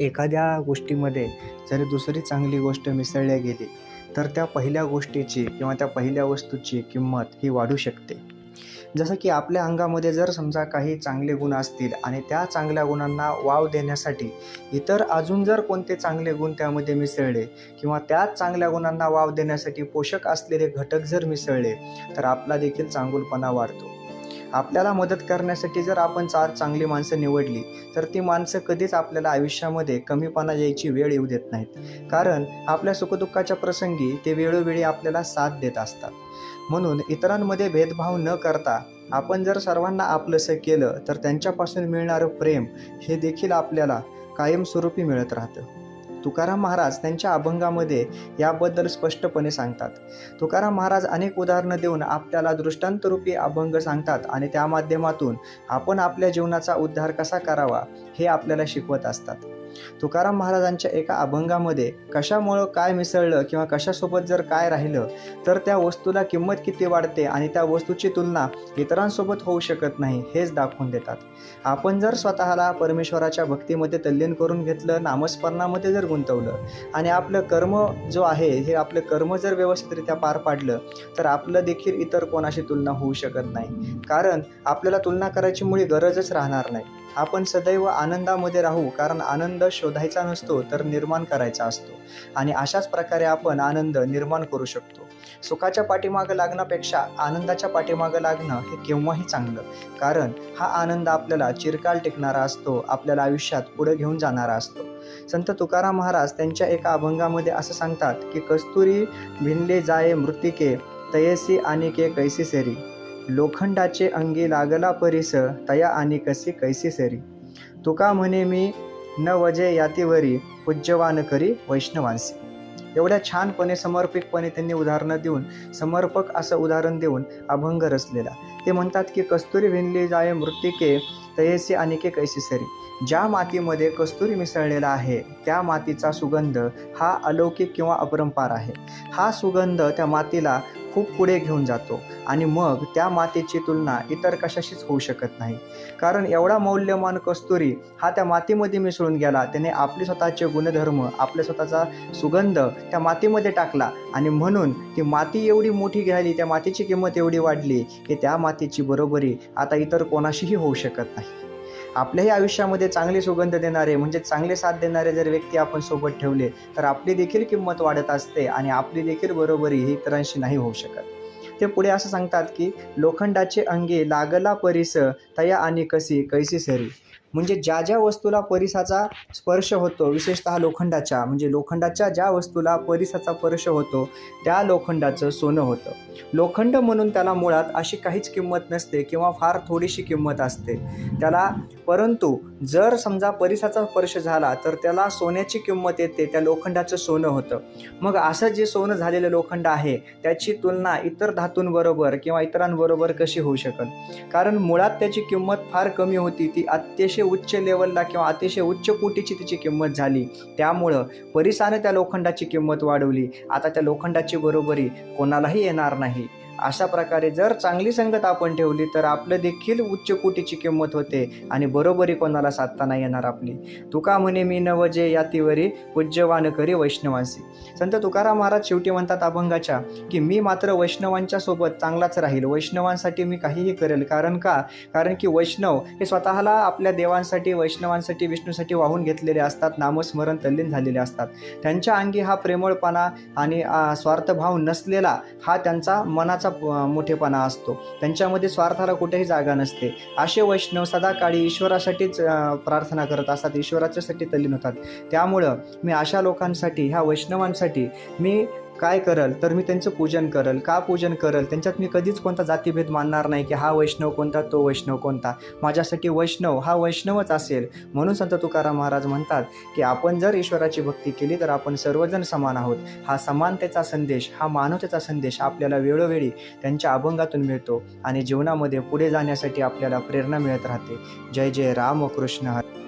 एखाद्या गोष्टीमध्ये जर दुसरी चांगली गोष्ट मिसळल्या गेली तर त्या पहिल्या गोष्टीची किंवा त्या पहिल्या वस्तूची किंमत ही वाढू शकते. जसं की आपल्या अंगामध्ये जर समजा काही चांगले गुण असतील आणि त्या चांगल्या गुणांना वाव देण्यासाठी इतर अजून जर कोणते चांगले गुण त्यामध्ये मिसळले किंवा त्याच चांगल्या गुणांना वाव देण्यासाठी पोषक असलेले घटक जर मिसळले तर आपला देखील चांगुलपणा वाढतो. आपल्याला मदत करण्यासाठी जर आपण चार चांगली माणसं निवडली तर ती माणसं कधीच आपल्याला आयुष्यामध्ये कमीपणा यायची वेळ येऊ देत नाहीत. कारण आपल्या सुखदुःखाच्या प्रसंगी ते वेळोवेळी आपल्याला साथ देत असतात. म्हणून इतरांमध्ये भेदभाव न करता आपण जर सर्वांना आपलंसं केलं तर त्यांच्यापासून मिळणारं प्रेम हे देखील आपल्याला कायमस्वरूपी मिळत राहतं. तुकाराम महाराज त्यांच्या अभंगामध्ये याबद्दल स्पष्टपणे सांगतात. तुकाराम महाराज अनेक उदाहरणं देऊन आपल्याला दृष्टांतरूपी अभंग सांगतात आणि त्या माध्यमातून आपण आपल्या जीवनाचा उद्धार कसा करावा हे आपल्याला शिकवत असतात. तुकाराम महाराजांच्या एका अभंगामध्ये कशामुळं काय मिसळलं किंवा कशासोबत जर काय राहिलं तर त्या वस्तूला किंमत किती वाढते आणि त्या वस्तूची तुलना इतरांसोबत होऊ शकत नाही हेच दाखवून देतात. आपण जर स्वतःला परमेश्वराच्या भक्तीमध्ये तल्लीन करून घेतलं नामस्मरणामध्ये जर गुंतवलं आणि आपलं कर्म जो आहे हे आपलं कर्म जर व्यवस्थितरित्या पार पाडलं तर आपलं देखील इतर कोणाशी तुलना होऊ शकत नाही. कारण आपल्याला तुलना करायची मुळी गरजच राहणार नाही. आपण सदैव आनंदामध्ये राहू कारण आनंद शोधायचा नसतो तर निर्माण करायचा असतो. आणि अशाच प्रकारे आपण आनंद निर्माण करू शकतो. सुखाच्या पाठीमागं लागण्यापेक्षा आनंदाच्या पाठीमागं लागणं हे केव्हाही चांगलं. कारण हा आनंद आपल्याला चिरकाल टिकणारा असतो आपल्याला आयुष्यात पुढे घेऊन जाणारा असतो. संत तुकाराम महाराज त्यांच्या एका अभंगामध्ये असं सांगतात की कस्तुरी भिनले जाये मृतिके तयसी आनिके कैसी सेरी. लोखंडाचे अंगी लागला परिस तया आणि कसी कैसी सरी. तुका म्हणे मी न वजे यातीवरी पूज्यवान करी वैष्णवांसी. एवढ्या छानपणे समर्पितपणे त्यांनी उदाहरणं देऊन समर्पक असं उदाहरण देऊन अभंग रचलेला. ते म्हणतात की कस्तुरी विणली जाय मृतिके तयसी अनिके कैसी सरी. ज्या मातीमध्ये कस्तुरी मिसळलेला आहे त्या मातीचा सुगंध हा अलौकिक किंवा अपरंपार आहे. हा सुगंध त्या मातीला खूप पुढे घेऊन जातो आणि मग त्या मातीची तुलना इतर कशाशीच होऊ शकत नाही. कारण एवढा मौल्यवान कस्तुरी हा त्या मातीमध्ये मिसळून गेला त्याने आपले स्वतःचे गुणधर्म आपल्या स्वतःचा सुगंध त्या मातीमध्ये टाकला आणि म्हणून ती माती एवढी मोठी घ्याली त्या मातीची किंमत एवढी वाढली की त्या मातीची बरोबरी आता इतर कोणाशीही होऊ शकत नाही. आपल्याही आयुष्यामध्ये चांगले सुगंध देणारे म्हणजे चांगले साथ देणारे जर व्यक्ती आपण सोबत ठेवले तर आपली देखील किंमत वाढत असते आणि आपली देखील बरोबरी ही इतरांशी नाही होऊ शकत. ते पुढे असं सांगतात की लोखंडाचे अंगे लागला परिस तया आणि कसी कैसी सरी. म्हणजे ज्या ज्या वस्तूला परिसाचा स्पर्श होतो विशेषतः लोखंडाच्या म्हणजे लोखंडाच्या ज्या वस्तूला परिसाचा स्पर्श होतो त्या लोखंडाचं सोनं होतं. लोखंड म्हणून त्याला मुळात अशी काहीच किंमत नसते किंवा फार थोडीशी किंमत असते. त्याला परंतु जर समजा परिसाचा स्पर्श झाला तर त्याला सोन्याची किंमत येते त्या लोखंडाचं सोनं होतं. मग असं जे सोनं झालेलं लोखंड आहे त्याची तुलना इतर धातूंबरोबर किंवा इतरांबरोबर कशी होऊ शकत कारण मुळात त्याची किंमत फार कमी होती ती अतिशय उच्च लेवलला किंवा अतिशय उच्च कोटीची तिची किंमत झाली. त्यामुळं परिसाने त्या लोखंडाची किंमत वाढवली. आता त्या लोखंडाची बरोबरी कोणालाही येणार नाही. अशा प्रकारे जर चांगली संगत आपण ठेवली तर आपलं देखील उच्च कोटीची किंमत होते आणि बरोबरी कोणाला साधता नाही येणार आपली. तुका म्हणे मी नवजे यातीवरी पूज्यवान करी वैष्णवांसी. संत तुकाराम महाराज शेवटी म्हणतात अभंगाच्या की मी मात्र वैष्णवांच्या सोबत चांगलाच राहील. वैष्णवांसाठी मी काहीही करेल. कारण का? कारण की वैष्णव हे स्वतःला आपल्या देवांसाठी वैष्णवांसाठी विष्णूसाठी वाहून घेतलेले असतात. नामस्मरण तल्लीन झालेले असतात. त्यांच्या अंगी हा प्रेमळपणा आणि स्वार्थभाव नसलेला हा त्यांचा मनाचा प- मोठेपणा असतो. त्यांच्यामध्ये स्वार्थाला कुठेही जागा नसते. असे वैष्णव सदाकाळी ईश्वरासाठीच प्रार्थना करत असतात. ईश्वराच्यासाठी तल्लीन होतात. त्यामुळं मी अशा लोकांसाठी ह्या वैष्णवांसाठी मी काय करल? तर मी त्यांचं पूजन करल. का पूजन करल? त्यांच्यात मी कधीच कोणता जातीभेद मानणार नाही की हा वैष्णव कोणता तो वैष्णव कोणता. माझ्यासाठी वैष्णव हा वैष्णवच असेल. म्हणून संत तुकाराम महाराज म्हणतात की आपण जर ईश्वराची भक्ती केली तर आपण सर्वजण समान आहोत. हा समानतेचा संदेश हा मानवतेचा संदेश आपल्याला वेळोवेळी त्यांच्या अभंगातून मिळतो आणि जीवनामध्ये पुढे जाण्यासाठी आपल्याला प्रेरणा मिळत राहते. जय जय राम कृष्ण हरी